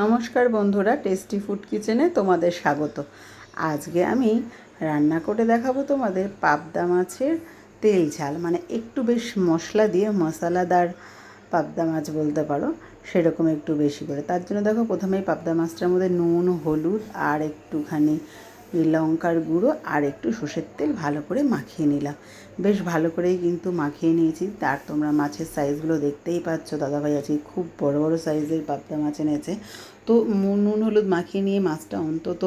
নমস্কার বন্ধুরা tasty food কিচেনে তোমাদের স্বাগত। আজকে আমি রান্না করে দেখাবো তোমাদের পাবদা মাছের তেল ঝাল মানে একটু বেশ মশলা দিয়ে মশলাদার পাবদা মাছ বলতে পারো, সেরকম একটু বেশি করে। তার জন্য দেখো প্রথমেই পাবদা মাছটার মধ্যে নুন, হলুদ আর একটুখানি লঙ্কার গুঁড়ো আর একটু সর্ষের তেল ভালো করে মাখিয়ে নিলাম। বেশ ভালো করেই কিন্তু মাখিয়ে নিয়েছি। তার তোমরা মাছের সাইজগুলো দেখতেই পাচ্ছ। দাদাভাই আজকে খুব বড় বড় সাইজের পাবদা মাছ এনেছে। তো নুন হলুদ মাখিয়ে নিয়ে মাছটা অন্তত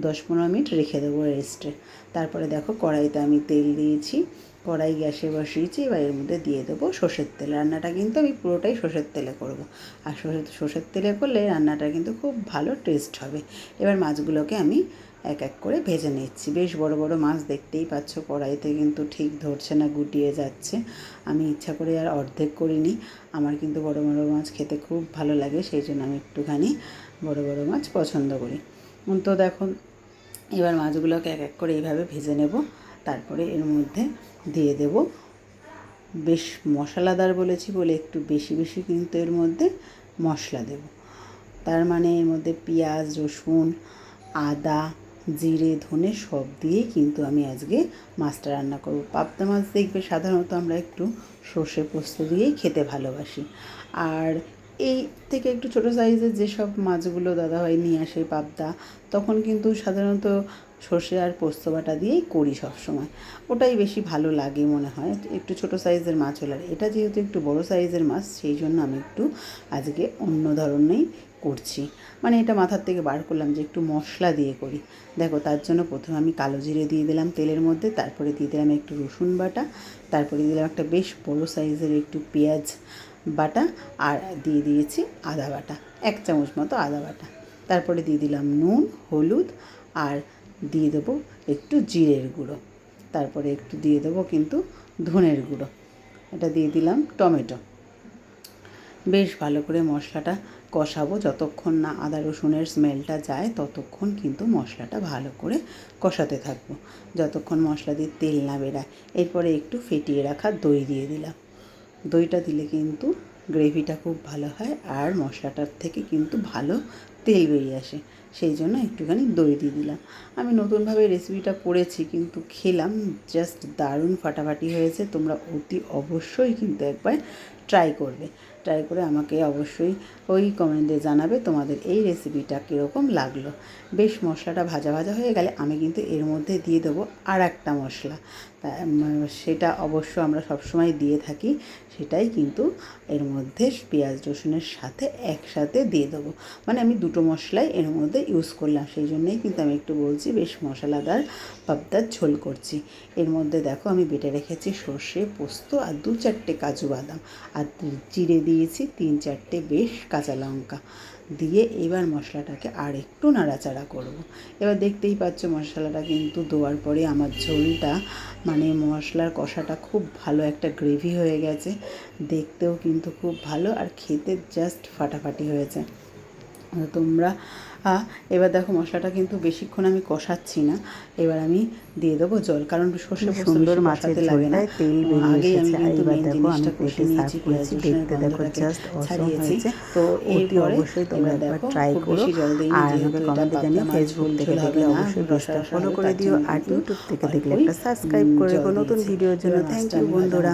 দশ পনেরো মিনিট রেখে দেবো রেস্টে তারপরে দেখো কড়াইতে আমি তেল দিয়েছি। কড়াই গ্যাসে বসিয়েছি। এবার এর মধ্যে দিয়ে দেবো সর্ষের তেল। রান্নাটা কিন্তু আমি পুরোটাই সর্ষের তেলে করব। আর সর্ষের সর্ষের তেলে করলে রান্নাটা কিন্তু খুব ভালো টেস্ট হবে। এবার মাছগুলোকে আমি এক এক করে ভেজে নিচ্ছি। বেশ বড় বড় মাছ দেখতেই পাচ্ছ, কড়াইতে কিন্তু ঠিক ধরছে না, গুটিয়ে যাচ্ছে। আমি ইচ্ছা করে আর অর্ধেক করিনি। আমার কিন্তু বড় বড় মাছ খেতে খুব ভালো লাগে, সেই জন্য আমি একটুখানি বড় বড় মাছ পছন্দ করি। তো দেখো, এবার মাছগুলোকে এক এক করে এইভাবে ভেজে নেব। তারপরে এর মধ্যে দিয়ে দেব বেশ মশলাদার বলেছি বলে একটু বেশি বেশি কিন্তু এর মধ্যে মশলা দেব। তার মানে এর মধ্যে পেঁয়াজ, রসুন, আদা জিরে, ধনে সব দিয়ে কিন্তু আমি আজকে মাছটা রান্না করব। পাবদা মাছ দেখবে সাধারণত আমরা একটু সর্ষে পোস্ত দিয়েই খেতে ভালোবাসি। আর এই থেকে একটু ছোটো সাইজের যেসব মাছগুলো দাদাভাই নিয়ে আসে পাবদা, তখন কিন্তু সাধারণত সর্ষে আর পোস্ত বাটা দিয়েই করি সবসময়। ওটাই বেশি ভালো লাগে মনে হয়। একটু ছোট সাইজের মাছ হলে এটা যেহেতু একটু বড় সাইজের মাছ, সেই জন্য আমি একটু আজকে অন্য ধরনেরই করছি। মানে এটা মাথার থেকে বার করলাম যে একটু মশলা দিয়ে করি। দেখো, তার জন্য প্রথমে আমি কালো জিরে দিয়ে দিলাম তেলের মধ্যে, তারপরে দিয়ে দিলাম একটু রসুন বাটা, তারপরে দিলাম একটা বেশ বড় সাইজের একটু পেঁয়াজ বাটা, আর দিয়ে দিয়েছি আদা বাটা, এক চামচ মতো আদা বাটা। তারপরে দিয়ে দিলাম নুন, হলুদ, আর দিয়ে দেবো একটু জিরের গুঁড়ো। তারপরে একটু দিয়ে দেবো কিন্তু ধনের গুঁড়ো। এটা দিয়ে দিলাম টমেটো। বেশ ভালো করে মশলাটা কষাবো। যতক্ষণ না আদা রসুনের স্মেলটা যায়, ততক্ষণ কিন্তু মশলাটা ভালো করে কষাতে থাকব। যতক্ষণ মশলা দিয়ে তেল না বেরায়, এরপরে একটু ফেটিয়ে রাখা দই দিয়ে দিলাম। দইটা দিলে কিন্তু গ্রেভিটা খুব ভালো হয় আর মশলাটার থেকে কিন্তু ভালো তেল বেরিয়ে আসে। সেই জন্য একটুখানি দই দিয়ে দিলাম। আমি নতুনভাবে রেসিপিটা করেছি, কিন্তু খেলাম জাস্ট দারুণ ফাটাফাটি হয়েছে। তোমরা অতি অবশ্যই কিন্তু একবার ট্রাই করবে। ট্রাই করে আমাকে অবশ্যই ওই কমেন্টে জানাবে তোমাদের এই রেসিপিটা কীরকম লাগল। বেশ মশলাটা ভাজা ভাজা হয়ে গেলে আমি কিন্তু এর মধ্যে দিয়ে দেবো আর একটা মশলা সেটা অবশ্য আমরা সবসময় দিয়ে থাকি, সেটাই কিন্তু এর মধ্যে পেঁয়াজ রসুনের সাথে একসাথে দিয়ে দেবো। মানে আমি দুটো মশলাই এর মধ্যে ইউজ করলাম। সেই জন্যই কিন্তু আমি একটু বলছি, বেশ মশলাদার পাবদার ঝোল করছি। এর মধ্যে দেখো আমি বেটে রেখেছি সর্ষে, পোস্ত আর দু চারটে কাজু বাদাম। আর জিরে দিয়েছি তিন চারটে বেশ কাঁচা লঙ্কা। দিয়ে এবার মশলাটাকে আর একটু নাড়াচাড়া করব। এবার দেখতেই পাচ্ছ মশলাটা কিন্তু দেওয়ার পরে আমার ঝোলটা মানে মশলার কষাটা খুব ভালো একটা গ্রেভি হয়ে গেছে। দেখতেও কিন্তু খুব ভালো আর খেতে জাস্ট ফাটাফাটি হয়েছে। তোমরা এবার দেখো মশলাটা কিন্তু বেশিক্ষণ আমি কষাচ্ছি না। এবার আমি দিয়ে দেবো জল কারণ সর্ষে সুন্দর মাছাতে লাগে না। তেল আগেই আমি কিন্তু মেন দেখো আমি জিনিসটা কষে নিয়েছি করেছি দেখতে দেখো জাস্ট ছাড়িয়েছি। তো এরপরে অবশ্যই তোমরা একবার দেখো ট্রাই করো। আর আমাকে কমেন্টে জানিয়ে ফেসবুক থেকে দেখলে অবশ্যই পেজটা ফলো করে দিও। আর ইউটিউব থেকে দেখলে একটা সাবস্ক্রাইব করে নতুন ভিডিওর জন্য থ্যাংক ইউ বন্ধুরা।